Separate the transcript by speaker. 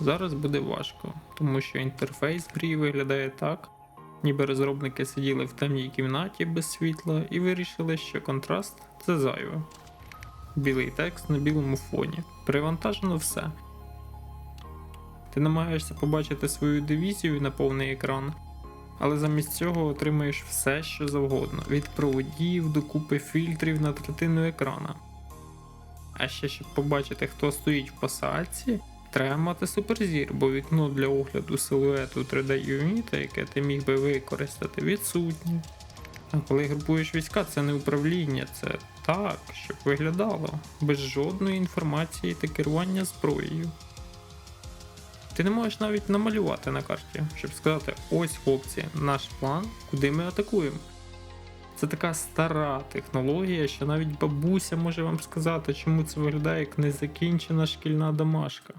Speaker 1: Зараз буде важко, тому що інтерфейс грі виглядає так, ніби розробники сиділи в темній кімнаті без світла і вирішили, що контраст це зайве. Білий текст на білому фоні. Перевантажено все. Ти намагаєшся побачити свою дивізію на повний екран, але замість цього отримаєш все, що завгодно: від проводів до купи фільтрів на третину екрана. А ще щоб побачити, хто стоїть в посадці, треба мати суперзір, бо вікно для огляду силуету 3D юніта, яке ти міг би використати, відсутнє. А коли групуєш війська, це не управління, це так, щоб виглядало, без жодної інформації та керування зброєю. Ти не можеш навіть намалювати на карті, щоб сказати: ось хлопці, наш план, куди ми атакуємо. Це така стара технологія, що навіть бабуся може вам сказати, чому це виглядає як незакінчена шкільна домашка.